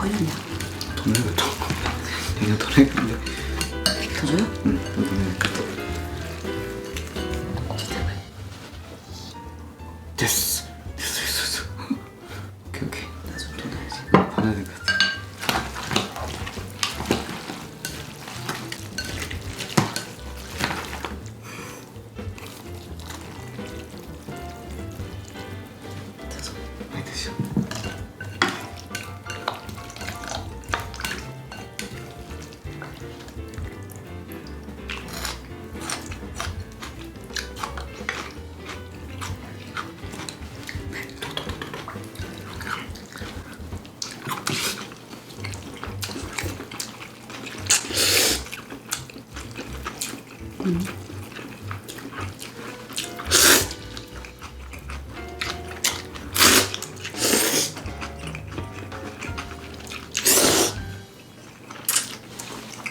뭐가 허였냐? 더 내겠다. 그냥 더 내겠는데. 더 줘요? 응,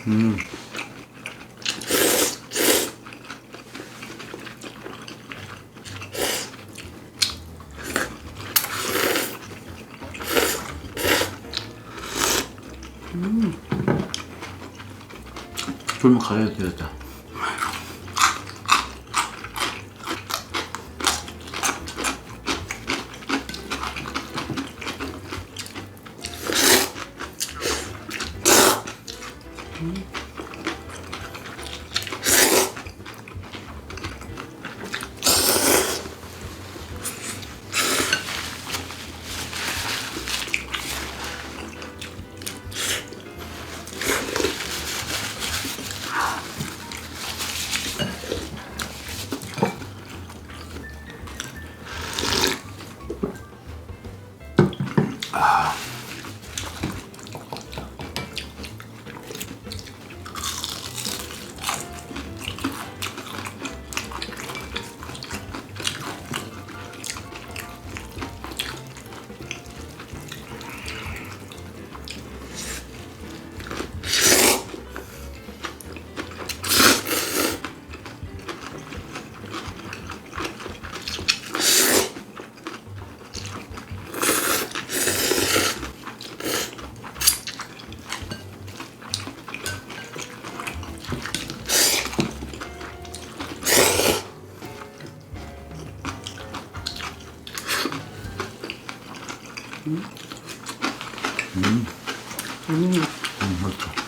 음. 쫄면 가야 되겠다. 음. 음, 맛있다.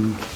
and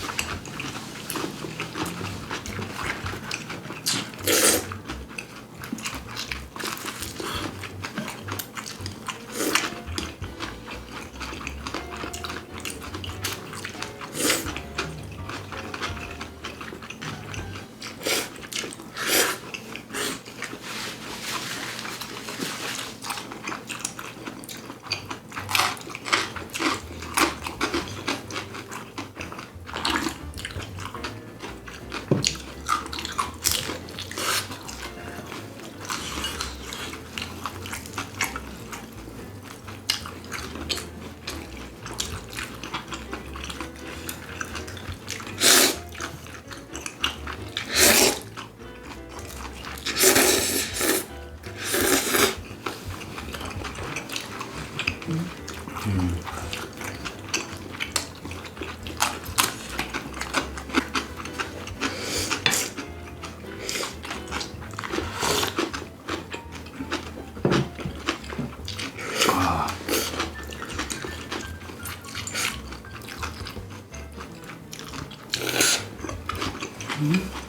嗯